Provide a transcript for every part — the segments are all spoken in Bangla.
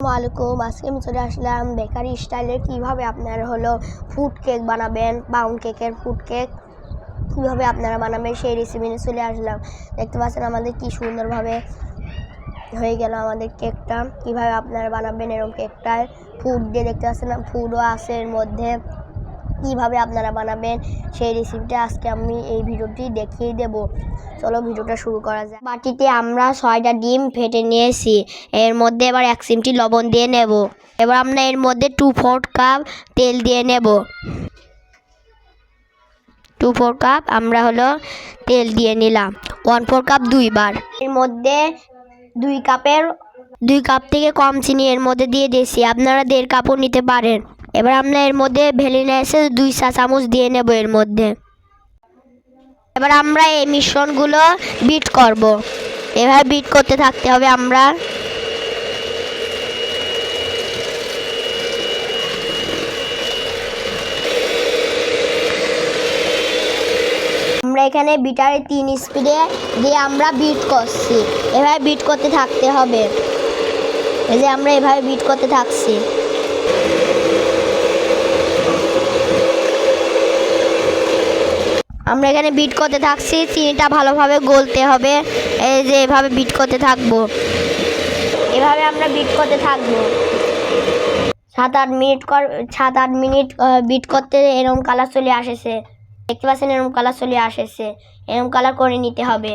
আসসালামাইকুম আজকে আমি চলে আসলাম বেকারি স্টাইলে কীভাবে আপনারা হলো ফুড কেক বানাবেন পাউন্ড কেকের ফুড কেক কীভাবে আপনারা বানাবেন সেই রেসিপি নিয়ে চলে আসলাম। দেখতে পাচ্ছেন আমাদের কি সুন্দরভাবে হয়ে গেল আমাদের কেকটা কীভাবে আপনারা বানাবেন এরকম কেকটায় ফুড দিয়ে দেখতে পাচ্ছেন ফুডও আছে এর মধ্যে। কীভাবে আপনারা বানাবেন সেই রেসিপিটা আজকে আমি এই ভিডিওটি দেখিয়ে দেব। চলো ভিডিওটা শুরু করা যায় বাটিতে আমরা ছয়টা ডিম ফেটে নিয়েছি। এর মধ্যে এবার এক চিমটি লবণ দিয়ে নেব। এবার আমরা এর মধ্যে টু ফোর কাপ তেল দিয়ে নেব। টু ফোর কাপ আমরা হলো তেল দিয়ে নিলাম। ওয়ান ফোর কাপ দুইবার। এর মধ্যে দুই কাপের দুই কাপ থেকে কম চিনি এর মধ্যে দিয়ে দিয়েছি। আপনারা দেড় কাপও নিতে পারেন। এবার আমরা এর মধ্যে ভ্যানিলা এসে দুই চা চামচ দিয়ে নেব এর মধ্যে। এবার আমরা এই মিশ্রণগুলো বিট করব। এভাবে বিট করতে থাকতে হবে আমরা। আমরা এখানে বিটারে তিন স্পিডে দিয়ে আমরা বিট করছি। এভাবে বিট করতে থাকতে হবে। এই যে আমরা এভাবে বিট করতে থাকছি। আমরা এখানে বিট করতে থাকছি চিনিটা ভালোভাবে গলতে হবে। এই যে এভাবে বিট করতে থাকব। এভাবে আমরা বিট করতে থাকব। সাত আট মিনিট কর সাত আট মিনিট বিট করতে এরকম কালার চলে আসেছে। দেখতে পাচ্ছেন এরকম কালার চলে আসেছে। এরকম কালার করে নিতে হবে।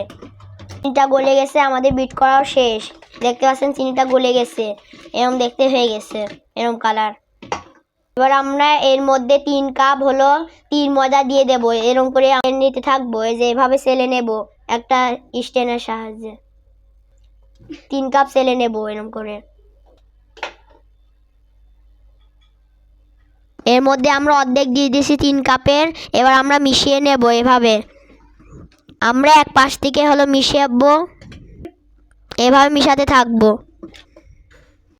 চিনিটা গলে গেছে, আমাদের বিট করাও শেষ। দেখতে পাচ্ছেন চিনিটা গলে গেছে। এরকম দেখতে হয়ে গেছে, এরকম কালার এবার আমরা এর মধ্যে তিন কাপ হলো তিন মজা দিয়ে দেবো। এরকম করে নিতে থাকব। এই যে এভাবে সেলে নেব একটা স্টেনের সাহায্যে। তিন কাপ সেলে নেব এরকম করে। এর মধ্যে আমরা অর্ধেক দিয়ে দিয়েছি তিন কাপের। এবার আমরা মিশিয়ে নেব এভাবে। আমরা এক পাশ থেকে হলো মিশাবো। এভাবে মিশাতে থাকব।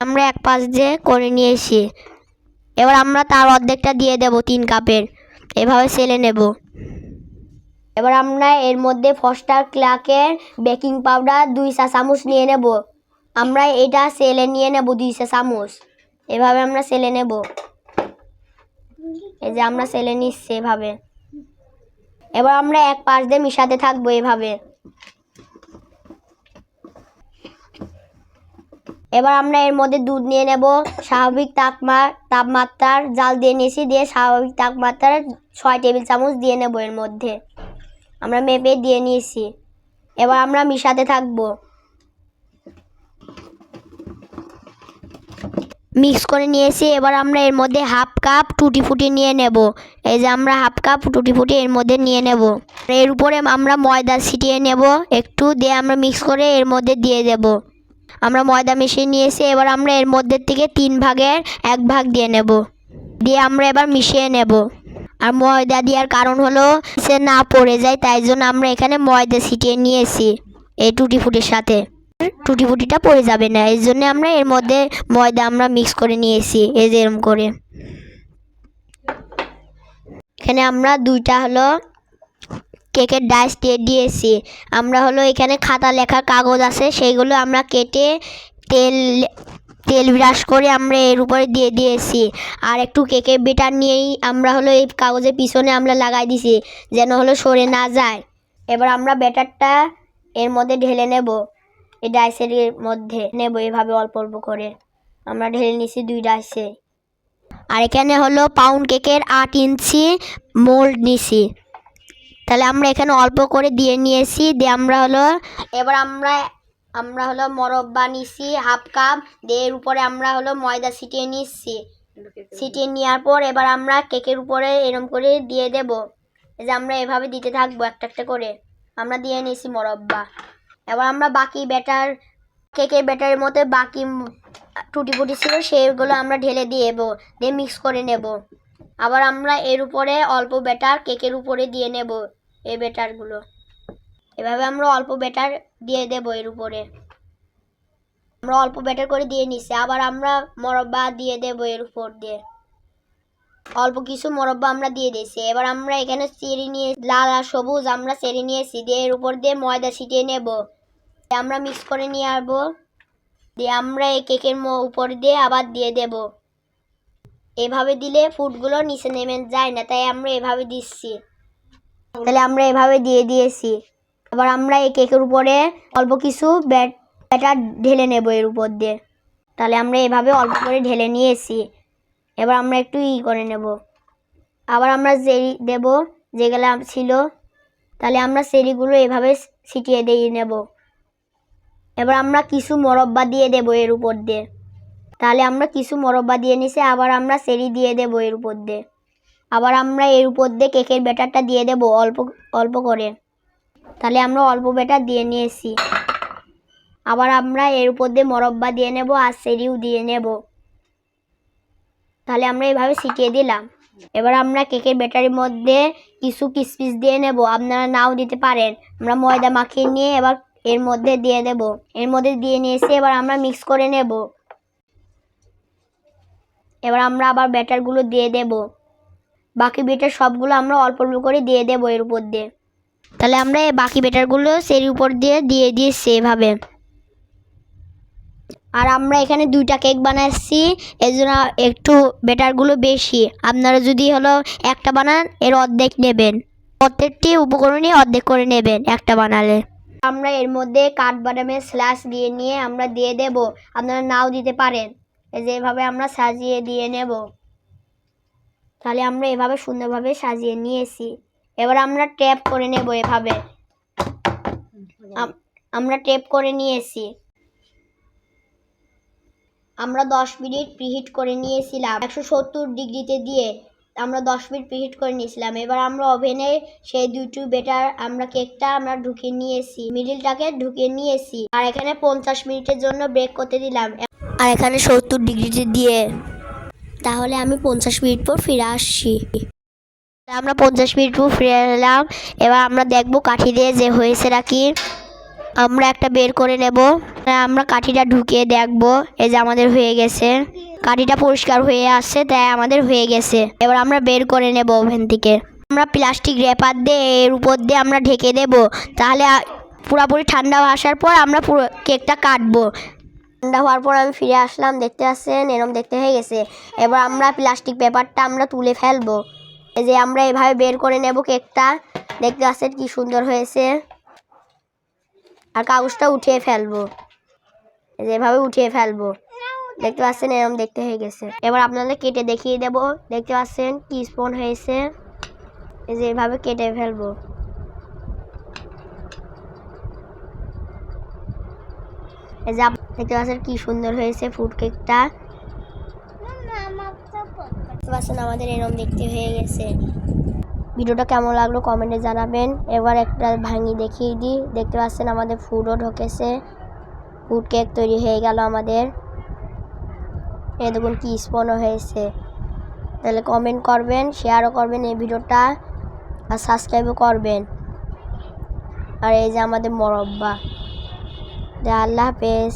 আমরা এক পাশ দিয়ে করে নিয়েছি। এবার আমরা তার অর্ধেকটা দিয়ে দেব তিন কাপের। এভাবে সেলে নেব। এবার আমরা এর মধ্যে ফস্টার ক্লাকের বেকিং পাউডার দুই চা চামচ নিয়ে নেব। আমরা এটা সেলে নিয়ে নেব দুই চা চামচ এভাবে আমরা সেলে নেব। এই যে আমরা সেলে নিচ্ছি এভাবে। এবার আমরা এক পাশ দিয়ে মিশাতে থাকব এভাবে। এবার আমরা এর মধ্যে দুধ নিয়ে নেব, স্বাভাবিক তাপমা, তাপমাত্রার জাল দিয়ে নিয়েছি, দিয়ে স্বাভাবিক তাপমাত্রার ছয় টেবিল চামচ দিয়ে নেব এর মধ্যে। আমরা মেপে দিয়ে নিয়েছি। এবার আমরা মিশাতে থাকব। মিক্স করে নিয়েছি। এবার আমরা এর মধ্যে হাফ কাপ টুটি ফুটি নিয়ে নেব। এই যে আমরা হাফ কাপ টুটি ফুটি এর মধ্যে নিয়ে নেব। এর উপরে আমরা ময়দা ছিটিয়ে নেব। একটু দিয়ে আমরা মিক্স করে এর মধ্যে দিয়ে দেব। আমরা ময়দা মিশিয়ে নিয়েছি, এবার আমরা এর মধ্যে থেকে তিন ভাগের এক ভাগ দিয়ে নেব। দিয়ে আমরা এবার মিশিয়ে নেব। আর ময়দা দেওয়ার কারণ হলো সে না পড়ে যায়, তাই জন্য আমরা এখানে ময়দা ছিটিয়ে নিয়েছি এই টুটি ফুটির সাথে। টুটি ফুটিটা পড়ে যাবে না এই জন্য আমরা এর মধ্যে ময়দা আমরা মিক্স করে নিয়েছি, এই যে এরম করে। এখানে আমরা দুইটা হলো কেকের ডাইস দিয়ে দিয়েছি। আমরা হলো এখানে খাতা লেখার কাগজ আছে, সেইগুলো আমরা কেটে তেল তেল ব্রাশ করে আমরা এর উপরে দিয়ে দিয়েছি। আর একটু কেকের বেটার নিয়েই আমরা হলো এই কাগজের পিছনে আমরা লাগাই দিছি, যেন হলো সরে না যায়। এবার আমরা ব্যাটারটা এর মধ্যে ঢেলে নেব। এই ডাইসের মধ্যে নেব এভাবে অল্প অল্প করে। আমরা ঢেলে নিছি দুই ডাইসে। আর এখানে হলো পাউন্ড কেকের আট ইঞ্চি মোল্ড নিছি। তাহলে আমরা এখানে অল্প করে দিয়ে নিয়েছি। দিয়ে আমরা হলো, এবার আমরা আমরা হলো মরব্বা নিছি হাফ কাপ। দিয়ে এর উপরে আমরা হলো ময়দা ছিটিয়ে নিচ্ছি ছিটিয়ে নেওয়ার পর এবার আমরা কেকের উপরে এরম করে দিয়ে দেব। যে আমরা এভাবে দিতে থাকব একটা একটা করে। আমরা দিয়ে নিয়েছি মরব্বা এবার আমরা বাকি ব্যাটার, কেকের ব্যাটারের মধ্যে বাকি টুটি ফুটি ছিল, সেগুলো আমরা ঢেলে দিয়ে দিয়ে মিক্স করে নেব। আবার আমরা এর উপরে অল্প ব্যাটার কেকের উপরে দিয়ে নেব এই ব্যাটারগুলো। এভাবে আমরা অল্প ব্যাটার দিয়ে দেব এর উপরে। আমরা অল্প ব্যাটার করে দিয়ে নিচ্ছি আবার আমরা মরব্বা দিয়ে দেব এর উপর দিয়ে। অল্প কিছু মোরব্বা আমরা দিয়ে দিয়েছি। এবার আমরা এখানে চেরি নিয়ে, লাল আর সবুজ আমরা চেরি নিয়েছি, দিয়ে এর উপর দিয়ে ময়দা ছিটিয়ে নেব। আমরা মিক্স করে নিয়ে আসব। দিয়ে আমরা এই কেকের উপর দিয়ে আবার দিয়ে দেব। এভাবে দিলে ফুডগুলো নিচে নেমে যায় না, তাই আমরা এভাবে দিচ্ছি। তাহলে আমরা এভাবে দিয়ে দিয়েছি। আবার আমরা এই কেকের উপরে অল্প কিছু ব্যাট, ব্যাটার ঢেলে নেব এর উপর দিয়ে। তাহলে আমরা এভাবে অল্প করে ঢেলে নিয়েছি। এবার আমরা একটু ই করে নেব। আবার আমরা জেরি দেব যেগুলো ছিল। তাহলে আমরা সেরিগুলো এভাবে ছিটিয়ে দিয়ে নেব। এবার আমরা কিছু মরব্বা দিয়ে দেব এর উপর দিয়ে। তাহলে আমরা কিছু মরব্বা দিয়ে নিছি, আবার আমরা সেরি দিয়ে দেব এর উপর দিয়ে। আবার আমরা এর উপর দিয়ে কেকের ব্যাটারটা দিয়ে দেব অল্প অল্প করে। তাহলে আমরা অল্প ব্যাটার দিয়ে নিয়েছি। আবার আমরা এর উপর দিয়ে মরব্বা দিয়ে নেব আর সেরিও দিয়ে নেব। তাহলে আমরা এভাবে শিখিয়ে দিলাম। এবার আমরা কেকের ব্যাটারির মধ্যে কিছু কিসমিস দিয়ে নেব। আপনারা নাও দিতে পারেন। আমরা ময়দা মাখিয়ে নিয়ে এবার এর মধ্যে দিয়ে দেব। এর মধ্যে দিয়ে নিয়েছি এবার আমরা মিক্স করে নেব। এবার আমরা আবার ব্যাটারগুলো দিয়ে দেব। বাকি ব্যাটার সবগুলো আমরা অল্প অল্প করে দিয়ে দেবো এর উপর দিয়ে। তাহলে আমরা এই বাকি ব্যাটারগুলো সের উপর দিয়ে দিয়ে দিয়েছি এভাবে আর আমরা এখানে দুইটা কেক বানাচ্ছি, এর জন্য একটু ব্যাটারগুলো বেশি। আপনারা যদি হলো একটা বানান, এর অর্ধেক নেবেন। প্রত্যেকটি উপকরণই অর্ধেক করে নেবেন একটা বানালে। আমরা এর মধ্যে কাঠবাদামের স্ল্যাশ দিয়ে নিয়ে আমরা দিয়ে দেব। আপনারা নাও দিতে পারেন। এই যে এভাবে আমরা সাজিয়ে দিয়ে নেব, তাহলে আমরা এভাবে সুন্দরভাবে সাজিয়ে নিয়েছি। এবার আমরা ট্যাপ করে নেব এভাবে। আমরা টেপ করে নিয়েছি। আমরা দশ মিনিট প্রিহিট করে নিয়েছিলাম। একশো সত্তর ডিগ্রিতে দিয়ে আমরা দশ মিনিট প্রিহিট করে নিয়েছিলাম। এবার আমরা ওভেনে সেই দুটো বেটার আমরা কেকটা আমরা ঢুকিয়ে নিয়েছি। মিডিলটাকে ঢুকিয়ে নিয়েছি। আর এখানে পঞ্চাশ মিনিটের জন্য ব্রেক করতে দিলাম। আর এখানে সত্তর ডিগ্রিতে দিয়ে। তাহলে আমি পঞ্চাশ মিনিট পর ফিরে আসছি। আমরা পঞ্চাশ মিনিট পর ফিরে এলাম। এবার আমরা দেখব কাঠি দিয়ে যে হয়েছে নাকি। আমরা একটা বের করে নেব। আমরা কাঠিটা ঢুকিয়ে দেখব। এই যে আমাদের হয়ে গেছে। কাঠিটা পরিষ্কার হয়ে আসছে তাই আমাদের হয়ে গেছে। এবার আমরা বের করে নেব ওভেন থেকে। আমরা প্লাস্টিক র্যাপার দিয়ে এর উপর দিয়ে আমরা ঢেকে দেব। তাহলে পুরোপুরি ঠান্ডা আসার পর আমরা পুরো কেকটা কাটবো। ঠান্ডা হওয়ার পর আমি ফিরে আসলাম, দেখতে পাচ্ছেন? এরম দেখতে হয়ে গেছে। এবার আমরা প্লাস্টিক পেপারটা আমরা তুলে ফেলব। এই যে আমরা এভাবে বের করে নেব কেকটা। দেখতে পাচ্ছেন কি সুন্দর হয়েছে। আর কাগজটা উঠিয়ে ফেলব। এই যে এভাবে উঠিয়ে ফেলব। দেখতে পাচ্ছেন? এরকম দেখতে হয়ে গেছে। এবার আপনাদের কেটে দেখিয়ে দেব। দেখতে পাচ্ছেন কি স্পন হয়েছে? এই যে এভাবে কেটে ফেলব। এই যে দেখতে পাচ্ছেন কি সুন্দর হয়েছে ফুড কেকটা দেখতে পাচ্ছেন আমাদের এরকম দেখতে হয়ে গেছে। ভিডিওটা কেমন লাগল কমেন্টে জানাবেন। এবার একটা ভাঙি দেখিয়ে দিই। দেখতে পাচ্ছেন আমাদের ফুডও ঢোকেছে। ফুড কেক তৈরি হয়ে গেল আমাদের। এ দেখুন কি স্পনও হয়েছে। তাহলে কমেন্ট করবেন শেয়ারও করবেন এই ভিডিওটা আর সাবস্ক্রাইবও করবেন। আর এই যে আমাদের মরব্বা। আল্লাহ হাফেজ।